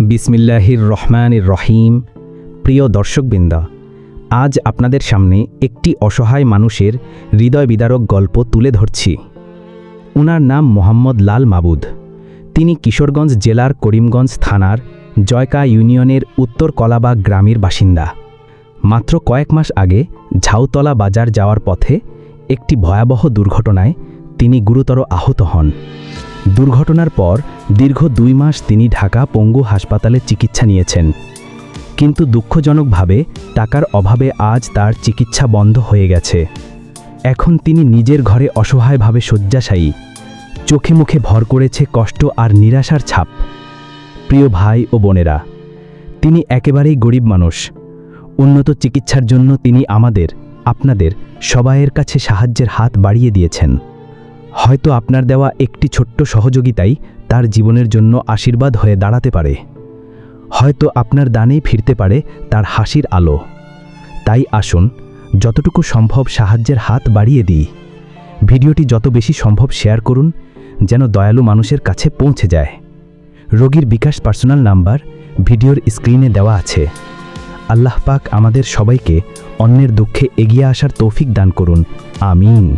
বিসমিল্লাহির রহমানির রহিম। প্রিয় দর্শকবৃন্দা, আজ আপনাদের সামনে একটি অসহায় মানুষের হৃদয় বিদারক গল্প তুলে ধরছি। ওনার নাম মোহাম্মদ লাল মাবুদ। তিনি কিশোরগঞ্জ জেলার করিমগঞ্জ থানার জয়কা ইউনিয়নের উত্তর কলাবাগ গ্রামের বাসিন্দা। মাত্র কয়েক মাস আগে ঝাউতলা বাজার যাওয়ার পথে একটি ভয়াবহ দুর্ঘটনায় তিনি গুরুতর আহত হন। দুর্ঘটনার পর দীর্ঘ দুই মাস তিনি ঢাকা পঙ্গু হাসপাতালে চিকিৎসা নিয়েছেন। কিন্তু দুঃখজনকভাবে টাকার অভাবে আজ তার চিকিৎসা বন্ধ হয়ে গেছে। এখন তিনি নিজের ঘরে অসহায়ভাবে শয্যাশায়ী। চোখে মুখে ভর করেছে কষ্ট আর নিরাশার ছাপ। প্রিয় ভাই ও বোনেরা, তিনি একেবারেই গরিব মানুষ। উন্নত চিকিৎসার জন্য তিনি আমাদের, আপনাদের, সবাইয়ের কাছে সাহায্যের হাত বাড়িয়ে দিয়েছেন। হয়তো আপনার দেওয়া একটি ছোট্ট সহযোগিতাই তার জীবনের জন্য আশীর্বাদ হয়ে দাঁড়াতে পারে। হয়তো আপনার দানেই ফিরতে পারে তার হাসির আলো। তাই আসুন, যতটুকু সম্ভব সাহায্যের হাত বাড়িয়ে দিই। ভিডিওটি যত বেশি সম্ভব শেয়ার করুন, যেন দয়ালু মানুষের কাছে পৌঁছে যায়। রোগীর বিকাশ পার্সোনাল নাম্বার ভিডিওর স্ক্রিনে দেওয়া আছে। আল্লাহ পাক আমাদের সবাইকে অন্যের দুঃখে এগিয়ে আসার তৌফিক দান করুন। আমিন।